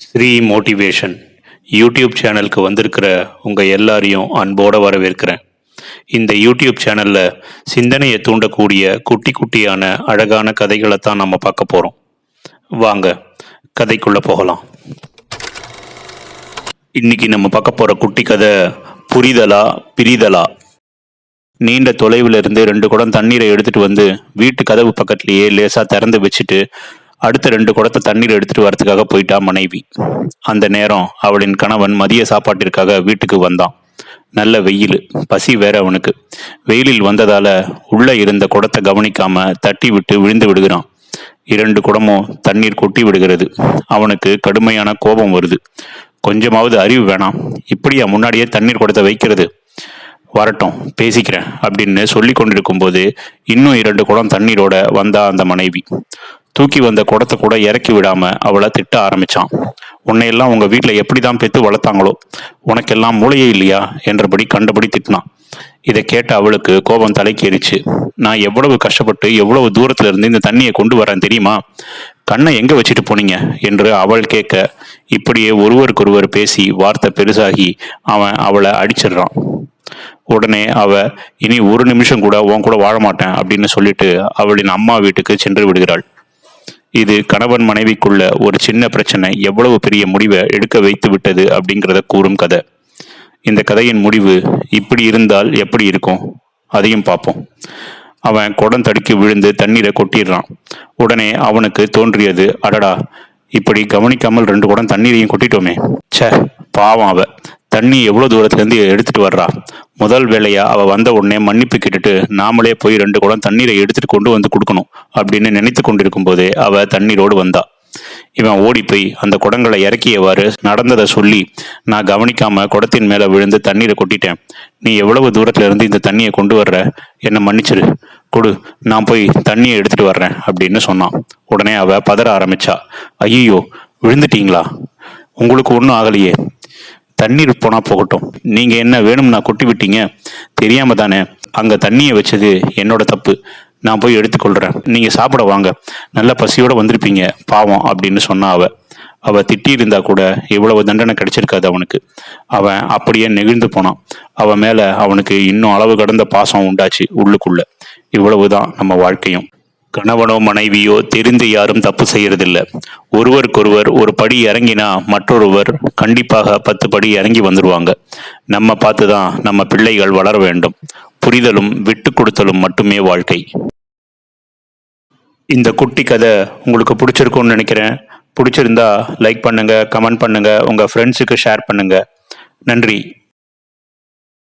Sri motivation YouTube சேனலுக்கு வந்திருக்கிற உங்கள் எல்லாரையும் அன்போடு வரவேற்கிறேன். இந்த யூடியூப் சேனலில் சிந்தனையை தூண்டக்கூடிய குட்டி குட்டியான அழகான கதைகளை தான் நம்ம பார்க்க போகிறோம் வாங்க கதைக்குள்ளே போகலாம். இன்னைக்கு நம்ம பார்க்க போகிற குட்டி கதை புரிதலா பிரிதலா? நீண்ட தொலைவில் இருந்து ரெண்டு குடம் தண்ணீரை எடுத்துட்டு வந்து வீட்டு கதவு பக்கத்துலேயே லேசாக திறந்து வச்சுட்டு அடுத்த ரெண்டு குடத்தை தண்ணீர் எடுத்துட்டு வரதுக்காக போயிட்டா மனைவி. அந்த நேரம் அவளின் கணவன் மதிய சாப்பாட்டிற்காக வீட்டுக்கு வந்தான். நல்ல வெயில் பசி வேற அவனுக்கு. வெயிலில் வந்ததால உள்ள இருந்த குடத்தை கவனிக்காம தட்டி விட்டு விழுந்து விடுகிறான். இரண்டு குடமும் தண்ணீர் கொட்டி விடுகிறது. அவனுக்கு கடுமையான கோபம் வருது. கொஞ்சமாவது அறிவு வேணாம். இப்படியா முன்னாடியே தண்ணீர் குடத்தை வைக்கிறது? வரட்டும் பேசிக்கிறேன் அப்படின்னு சொல்லி கொண்டிருக்கும் போது இன்னும் இரண்டு குடம் தண்ணீரோட வந்தா அந்த மனைவி. தூக்கி வந்த குடத்தை கூட இறக்கி விடாம அவளை திட்ட ஆரம்பிச்சான். உன்னையெல்லாம் உங்க வீட்டில் எப்படி தான் பெத்து வளர்த்தாங்களோ உனக்கெல்லாம் மூளையே இல்லையா? என்றபடி கண்டபடி திட்டினான். இதை கேட்ட அவளுக்கு கோபம் தலைக்கேறிச்சு நான் எவ்வளவு கஷ்டப்பட்டு எவ்வளவு தூரத்துல இருந்து இந்த தண்ணியை கொண்டு வரேன் தெரியுமா? கண்ணை எங்க வச்சுட்டு போனீங்க? என்று அவள் கேட்க இப்படியே ஒருவருக்கொருவர் பேசி வார்த்தை பெருசாகி அவன் அவளை அடிச்சிடுறான். உடனே அவ இனி ஒரு நிமிஷம் கூட உன் கூட வாழ மாட்டேன் அப்படின்னு சொல்லிட்டு அவளின் அம்மா வீட்டுக்கு சென்று விடுகிறாள். இது கணவன் மனைவிக்குள்ள ஒரு சின்ன பிரச்சனை எவ்வளவு பெரிய முடிவை எடுக்க வைத்து விட்டது அப்படிங்கிறத கூறும் கதை. இந்த கதையின் முடிவு இப்படி இருந்தால் எப்படி இருக்கும்? அதையும் பார்ப்போம். அவன் குடம் தடுக்கி விழுந்து தண்ணீரை கொட்டிடுறான். உடனே அவனுக்கு தோன்றியது அடடா இப்படி கவனிக்காமல் ரெண்டு குடம் தண்ணீரையும் கொட்டிட்டோமே. ச்சே பாவம் அவ. தண்ணி எவ்வளோ தூரத்துலேருந்து எடுத்துகிட்டு வர்றா? முதல் வேலையாக அவள் வந்த உடனே மன்னிப்பு கேட்டுட்டு நாமளே போய் ரெண்டு குடம் தண்ணீரை எடுத்துகிட்டு கொண்டு வந்து கொடுக்கணும் அப்படின்னு நினைத்து கொண்டிருக்கும் போதே அவள் தண்ணீரோடு வந்தா. இவன் ஓடி போய் அந்த குடங்களை இறக்கியவாறு நடந்ததை சொல்லி நான் கவனிக்காம குடத்தின் மேல விழுந்து தண்ணீரை கொட்டிட்டேன். நீ எவ்வளவு தூரத்துல இருந்து இந்த தண்ணியை கொண்டு வர்ற? என்னை மன்னிச்சிரு. கொடு. நான் போய் தண்ணியை எடுத்துட்டு வர்றேன் அப்படின்னு சொன்னான். உடனே அவ பதற ஆரம்பிச்சா. ஐயோ விழுந்துட்டீங்களா? உங்களுக்கு ஒன்றும் ஆகலையே. தண்ணீர் போனா போகட்டும். நீங்க என்ன வேணும்னா கொட்டி விட்டீங்க தெரியாம தானே அங்க தண்ணியை வச்சது என்னோட தப்பு. நான் போய் எடுத்துக்கொள்றேன். நீங்க சாப்பிட வாங்க. நல்ல பசியோட வந்திருப்பீங்க பாவம் அப்படின்னு சொன்னா அவ. அவ திட்டி இருந்தா கூட இவ்வளவு தண்டனை கிடைச்சிருக்காது அவனுக்கு. அவன் அப்படியே நெகிழ்ந்து போனான். அவன் மேல அவனுக்கு இன்னும் அளவு கடந்த பாசம் உண்டாச்சு உள்ளுக்குள்ள. இவ்வளவுதான் நம்ம வாழ்க்கையும். கணவனோ மனைவியோ தெரிந்து யாரும் தப்பு செய்யறதில்ல. ஒருவருக்கொருவர் ஒரு படி இறங்கினா மற்றொருவர் கண்டிப்பாக பத்து படி இறங்கி வந்துருவாங்க. நம்ம பார்த்து தான் நம்ம பிள்ளைகள் வளர வேண்டும். புரிதலும் விட்டு கொடுத்தலும் மட்டுமே வாழ்க்கை. இந்த குட்டி கதை உங்களுக்கு பிடிச்சிருக்கும்னு நினைக்கிறேன். பிடிச்சிருந்தா லைக் பண்ணுங்க கமெண்ட் பண்ணுங்க உங்க ஃப்ரெண்ட்ஸுக்கு ஷேர் பண்ணுங்க. நன்றி.